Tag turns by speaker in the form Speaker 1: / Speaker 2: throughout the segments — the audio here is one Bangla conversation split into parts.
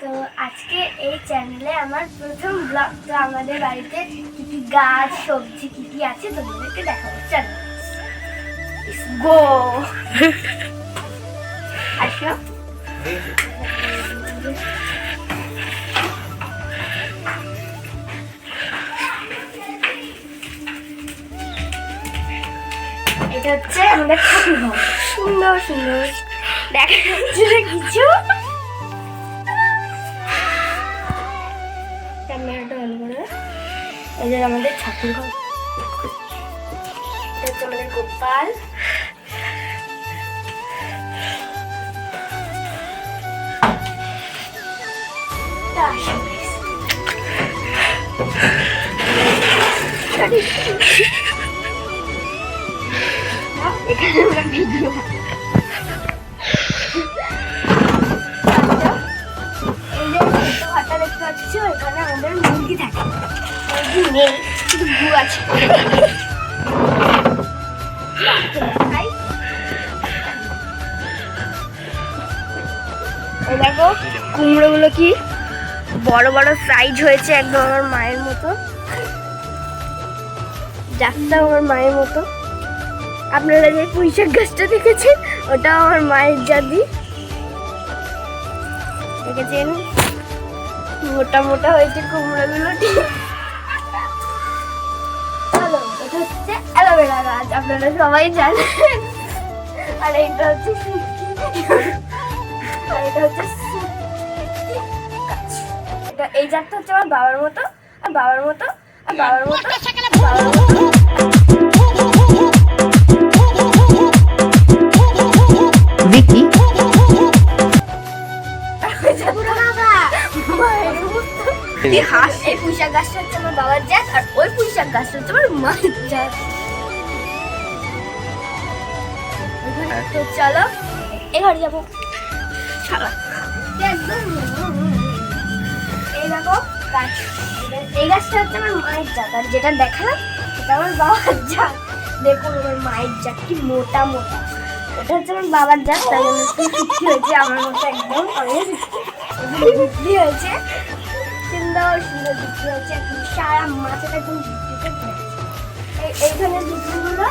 Speaker 1: তো আজকে এই চ্যানেলে আমার প্রথম ব্লগ তো আমাদের বাড়িতে কি কি গাছ, সবজি, কি কি আছে তোমাদেরকে দেখাবো। চলো। গো আসো। এটা হচ্ছে আমাদের ঠাকুর সুন্দর সুন্দর। দেখা যাচ্ছে কিছু। ক্যামেরাটা অন করে। এই আমাদের ঠাকুর ঘর। আমাদের গোপাল। এখানে আমরা ভিডিও পাচ্ছ এখানে আমাদের মুরগি থাকে। শুধু আছে। দেখো, কুমড়োগুলো কি বড় বড় সাইজ হয়েছে একদম আমার মায়ের মতো। যাত্রা আমার মায়ের মতো। আপনারা যে পুঁইশাক গাছটা দেখেছেন ওটা আমার মায়ের জাদি। দেখেছেন? মোটা মোটা হয়েছে, কুমড়োগুলো গাছ, আপনারা সবাই জানেন। আর হচ্ছে আর এটা হচ্ছে এটা এই জাতটা হচ্ছে আমার বাবার মতো, আর বাবার মতো, আর বাবার মতো এই হাঁস এই পুঁইশাক গাছটা হচ্ছে আমার বাবার জাত আর ওই পুঁইশাক গাছটা হচ্ছে আমার মায়ের জাত। তো চলো এবার যাব। চলো একদম এই দেখো গাছ। এই গাছটা হচ্ছে আমার মায়ের জাত আর যেটা দেখালাম সেটা আমার বাবার জাত। দেখুন আমার মায়ের জাত কি মোটা মোটা। এটা হচ্ছে আমার বাবার জাত তাই জন্য একটু হয়েছে আমার মতো একদম অনেক বিক্রি হয়েছে। সুন্দর সুন্দর বিক্রি হয়েছে একদম সারা মাথাটা একদম বিক্রিতে এই এইখানে বিক্রিগুলো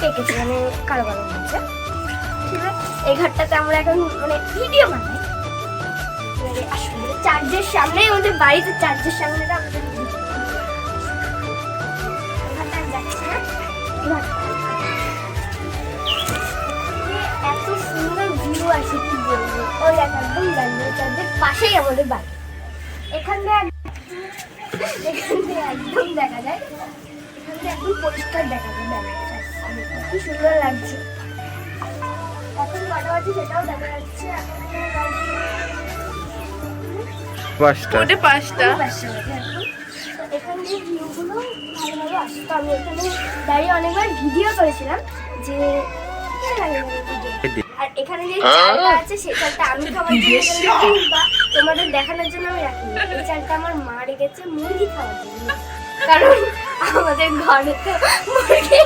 Speaker 1: পেকেছে মানে কালো কালো হচ্ছে এই ঘরটাতে আমরা এখন মানে ভিডিও বানাই চার্জের সামনে আমাদের বাড়িতে চার্জের সামনে আমাদের। এত সুন্দর ভিউ আছে কি বলব ওই এক একদম ব্যান্ডেল চার্জের পাশেই আমাদের বাড়ি এখান থেকে এক- এখান থেকে একদম দেখা যায়। এখান থেকে একদম পরিষ্কার দেখা যায় চার্জ কি সুন্দর লাগছে। এখন কটা বাজে সেটাও দেখা যাচ্ছে।
Speaker 2: পাঁচটা।
Speaker 3: ওটা পাঁচটা।
Speaker 1: পাঁচটা বাজে এখন। তো এখান দিয়ে ভিউগুলো ভালোভাবে আসে আমি এখানে দাঁড়িয়ে অনেকবার ভিডিও করেছিলাম যে আর এখানে যে চালটা আছে সেই চালটা আমি জন্য বা তোমাদের দেখানোর জন্য আমি রাখিনি এই চালটা আমার মা রেখেছে মুরগি খাওয়ার জন্য কারণ আমাদের ঘরে তো মুরগি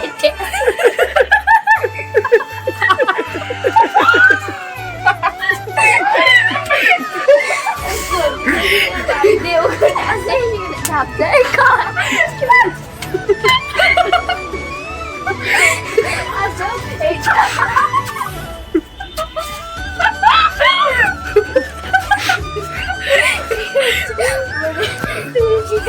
Speaker 1: দেও আছে ঝাপ দেয় খায়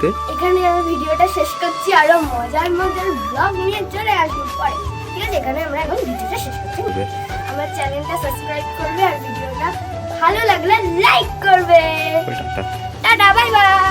Speaker 2: কে?
Speaker 1: এখানে আমি ভিডিওটা শেষ করছি আরও মজার মজার ব্লগ নিয়ে চলে আসব পরে। ঠিক আছে? এখানে আমরা এখন ভিডিওটা শেষ করছি। আমার চ্যানেলটা সাবস্ক্রাইব করবে আর ভিডিওটা ভালো লাগলে লাইক করবে। টাটা। Bye bye